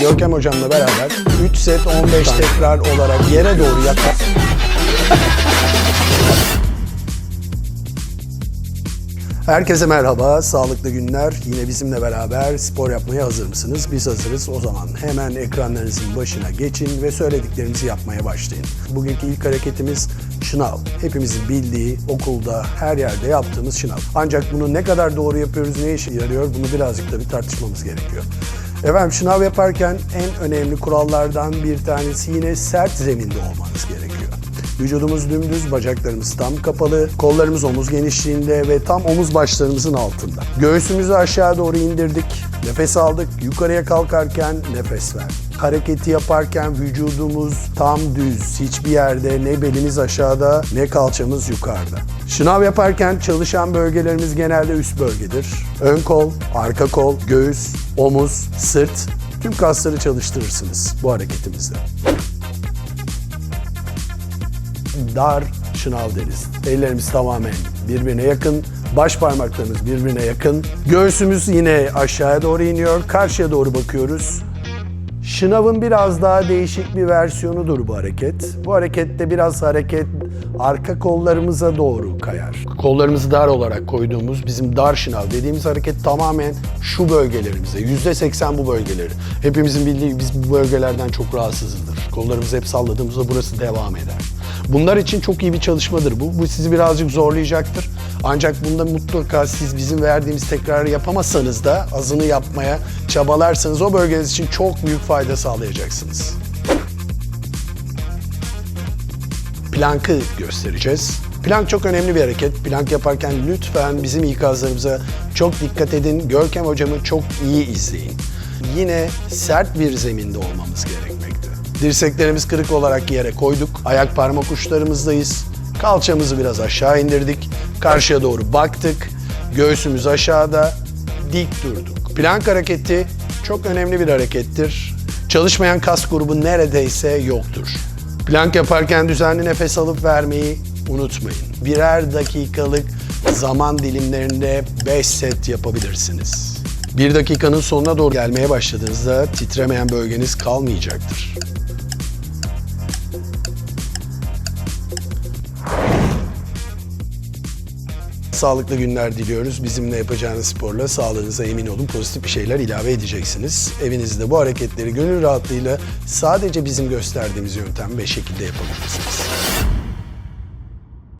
Görkem hocamla beraber 3 set 15 tekrar olarak yere doğru yatar. Herkese merhaba, sağlıklı günler. Yine bizimle beraber spor yapmaya hazır mısınız? Biz hazırız. O zaman hemen ekranlarınızın başına geçin ve söylediklerimizi yapmaya başlayın. Bugünkü ilk hareketimiz şınav. Hepimizin bildiği, okulda, her yerde yaptığımız şınav. Ancak bunu ne kadar doğru yapıyoruz, ne işe yarıyor bunu birazcık da bir tartışmamız gerekiyor. Efendim şınav yaparken en önemli kurallardan bir tanesi yine sert zeminde olmanız gerekiyor. Vücudumuz dümdüz, bacaklarımız tam kapalı, kollarımız omuz genişliğinde ve tam omuz başlarımızın altında. Göğsümüzü aşağı doğru indirdik, nefes aldık, yukarıya kalkarken nefes ver. Hareketi yaparken vücudumuz tam düz, hiçbir yerde ne belimiz aşağıda ne kalçamız yukarıda. Şınav yaparken çalışan bölgelerimiz genelde üst bölgedir. Ön kol, arka kol, göğüs, omuz, sırt tüm kasları çalıştırırsınız bu hareketimizde dar şınav deriz. Ellerimiz tamamen birbirine yakın, baş parmaklarımız birbirine yakın. Göğsümüz yine aşağıya doğru iniyor, karşıya doğru bakıyoruz. Şınavın biraz daha değişik bir versiyonudur bu hareket. Bu harekette biraz hareket arka kollarımıza doğru kayar. Kollarımızı dar olarak koyduğumuz bizim dar şınav dediğimiz hareket tamamen şu bölgelerimize, yüzde seksen bu bölgeleri. Hepimizin bildiği biz bu bölgelerden çok rahatsızızdır. Kollarımızı hep salladığımızda burası devam eder. Bunlar için çok iyi bir çalışmadır bu. Bu sizi birazcık zorlayacaktır. Ancak bunda mutlaka siz bizim verdiğimiz tekrarı yapamazsanız da azını yapmaya çabalarsanız o bölgeniz için çok büyük fayda sağlayacaksınız. Plankı göstereceğiz. Plank çok önemli bir hareket. Plank yaparken lütfen bizim ikazlarımıza çok dikkat edin. Görkem hocamı çok iyi izleyin. Yine sert bir zeminde olmamız gerekmekte. Dirseklerimiz kırık olarak yere koyduk. Ayak parmak uçlarımızdayız. Kalçamızı biraz aşağı indirdik. Karşıya doğru baktık. Göğsümüz aşağıda. Dik durduk. Plank hareketi çok önemli bir harekettir. Çalışmayan kas grubu neredeyse yoktur. Plank yaparken düzenli nefes alıp vermeyi unutmayın. Birer dakikalık zaman dilimlerinde 5 set yapabilirsiniz. Bir dakikanın sonuna doğru gelmeye başladığınızda titremeyen bölgeniz kalmayacaktır. Sağlıklı günler diliyoruz. Bizimle yapacağınız sporla sağlığınıza emin olun pozitif bir şeyler ilave edeceksiniz. Evinizde bu hareketleri gönül rahatlığıyla sadece bizim gösterdiğimiz yöntem ve şekilde yapabilirsiniz.